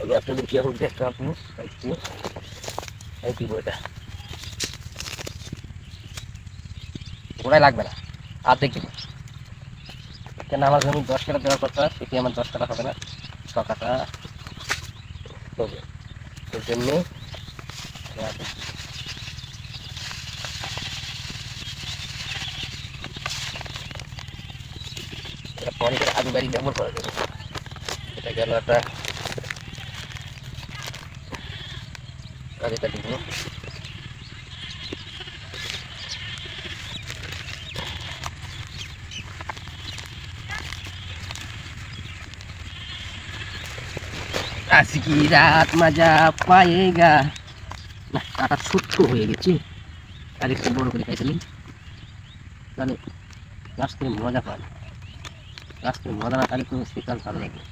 আমি আপনাদের কি এখন দেখাবো একটু এই কি? বইটা? ওরাই লাগবে না। আর দেখি কেন আমার জমি দশ কাটা দেওয়ার কথা সেটি আমার দশ কাটা হবে না। ছ কাটা হবে। সেই জন্যে এটা পরে আলু বাড়ি ব্যবহার করা যাবে এটা গেল একটা kita maja apa ya ga? nah kata suku ya gitu tadi keburu kita ini tadi ngasih mojap ngasih mojap tadi tuh sekitar kalau lagi.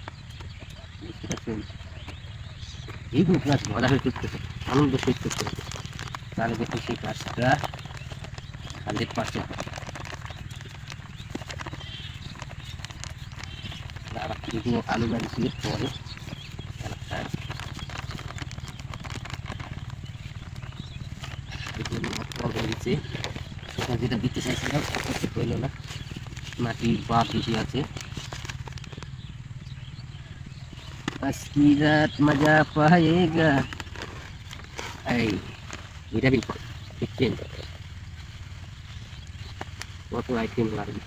Kita sini পারছেন এইগুলো গাছ মজা হয়ে করতেছে আনন্দ সহিত করতেছে তাহলে দেখুন সেই গাছটা হান্ড্রেড পার্সেন্ট। আলু গাড়ি একটা হয়েছে যেটা দিতে চাইছিলাম হইল না। মাটি বা বেশি আছে। আজকি রাত মজা পায়েগা এই ভিটামিন ফিফটিন কত আইটেম লাগবে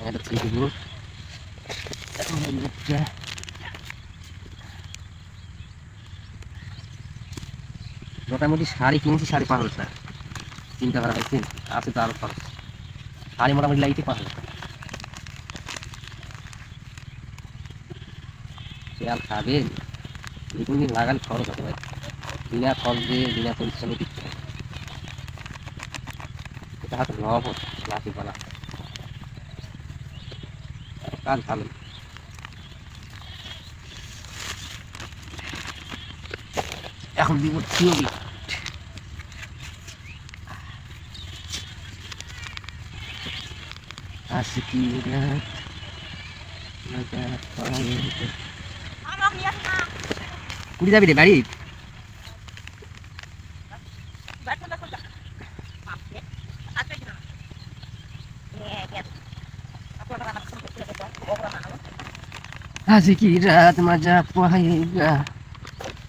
এটা ছেড়ে দেবো এটা মোটামুটি শাড়ি কিনছি সাড়ে পাঁচ হাজার টাকা চিন্তা করা হয়েছে আছে তো আরও খরচ। শাড়ি মোটামুটি লাগিয়েছি পাঁচ হাজার। খেয়াল খাবেন এগুলি লাগালে খরচ হতে পারে বিনা খরচে, বিনা পরিশ্রমে দিচ্ছে এটা হাতে লভ লাঠি বলা কাজ ভালো এখন দিব থিওরি পাবে কুড়ি যাবি রে বাড়ি? আজকে রাত মজা পাইগা।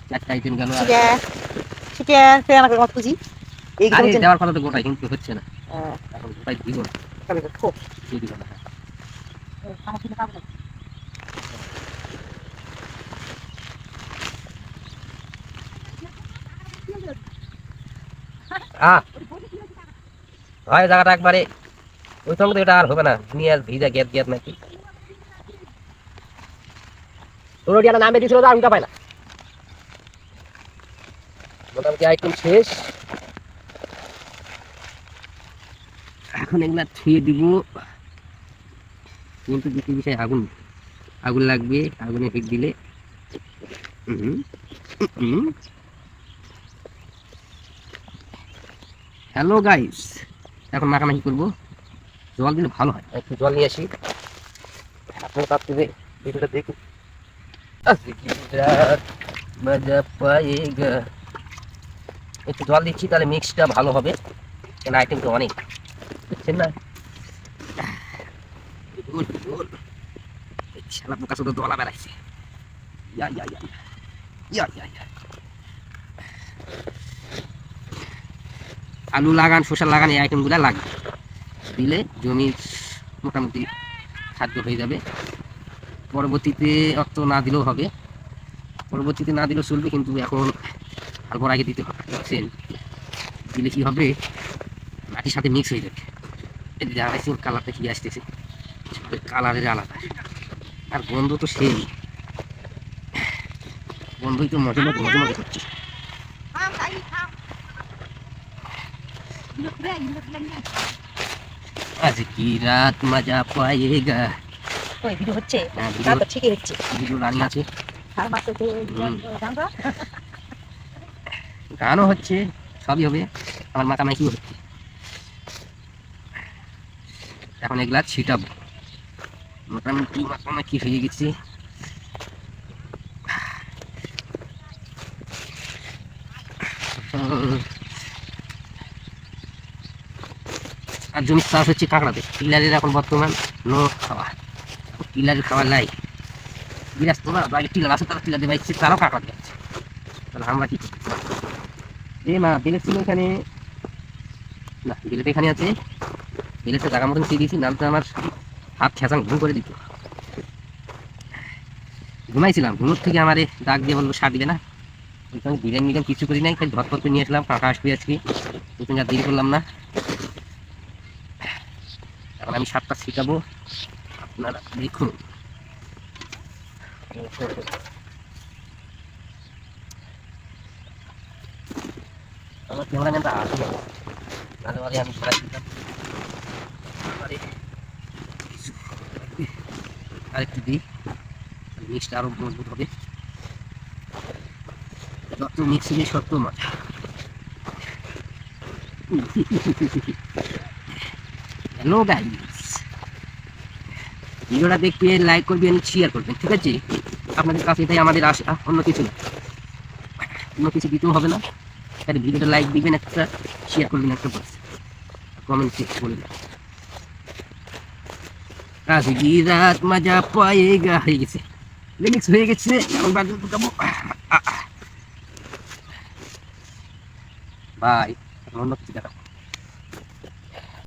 চারটা আইটেম গেল সেটা সেটা আমাকে মত খুঁজি? এই দেওয়ার কথা তো গোটাই কিন্তু হচ্ছে না। এখন গোটাই দিব না তবে খুব দিয়ে দিব না আমার কিন্তু কাজ নেই আহ হয় জায়গাটা একবারে ওই সঙ্গে এটা আর হবে না নিয়ে আর ভিজা গ্যাত গ্যাত নাকি একটা নামে দিয়েছিল তো আমি পাই না মোটামুটি আইটেম শেষ এখন এগুলা ছুঁয়ে দিব। কিন্তু দ্বিতীয় বিষয় আগুন আগুন লাগবে, আগুনে হিট দিলে। হ্যালো গাইস এখন মাখামাখি করব। জল দিলে ভালো হয়। একটু জল নিয়ে আসি। তার থেকে ভিডিওটা দেখুন। একটু জল দিচ্ছি, তাহলে মিক্সটা ভালো হবে। কেন আইটেম তো অনেক। বুঝছেন বেড়াইছে। ইয়া আলু লাগান, শসা লাগান, এই আইটেমগুলো লাগবে। দিলে জমি মোটামুটি খাদ্য হয়ে যাবে। পরবর্তীতে অত না দিলেও হবে। পরবর্তীতে না দিলেও চলবে, কিন্তু এখন অল্প আগে দিতে হবে। দিলে কি হবে? মাটির সাথে মিক্স হয়ে যাবে। এই যে কালারটা কি আসতেছে। কালারের আলাদা। আর গন্ধ তো সেই। গন্ধই তো মজা মজা মজা মজা করছে। আজ কি রাত মজা পায়েগা? ওই ভিডিও হচ্ছে। হ্যাঁ তা তো ঠিকই হচ্ছে। ভিডিও রানি আছে। আর মাত্র তো গানও হচ্ছে সবই হবে। আমার মাখামাখি হচ্ছে। এখন এগুলা ছিটাবো। মোটামুটি মাখামাখি হয়ে গেছি। আর জমির চাষ হচ্ছে কাঁকড়াতে। পিলারের এখন বর্তমান নো খাওয়া পিলারের খাওয়া নাই। বিরাজ তোমরা বাইরে টিলার আছে, তারা দিয়ে বাইছে তারাও কাঁকড়া দিচ্ছে তাহলে আমরা কি? এ মা বিলেট এখানে না বিলেট এখানে আছে। বিলেটটা জায়গা মতন দিয়ে দিয়েছি, নামতে আমার হাত খেঁচাং ঘুম করে দিত ঘুমাইছিলাম, ঘুমোর থেকে আমার ডাক দিয়ে বলল, সার দিবে না? ওইখানে বিরিয়ানি মিরিয়ানি কিছু করি নাই, খালি ধরপর করে নিয়ে আসলাম কাঁকা আসবে আজকে। ওইখানে আর দেরি করলাম না। এখন আমি সাতটা শিখাবো। আপনারা দেখুন। আমার ক্যামেরাম্যানটা আমি আরেকটু দিই। মিক্সটা আরও মজবুত হবে। যত মজা হ্যালো ভিডিওটা লাইক করবেন শেয়ার করবেন, ঠিক আছে? আপনাদের কাছে এটাই আমাদের আশা, অন্য কিছু না। অন্য কিছু দিতেও হবে না। তাহলে ভিডিওটা লাইক দিবেন একটা শেয়ার করবেন একটা বাস কমেন্ট বলবেন আজ কি রাত মজা পায়েগা হয়ে গেছে লিমিক্স হয়ে গেছে এখন বাজে ঢুকাবো বাই অন্য কিছু দেখাবো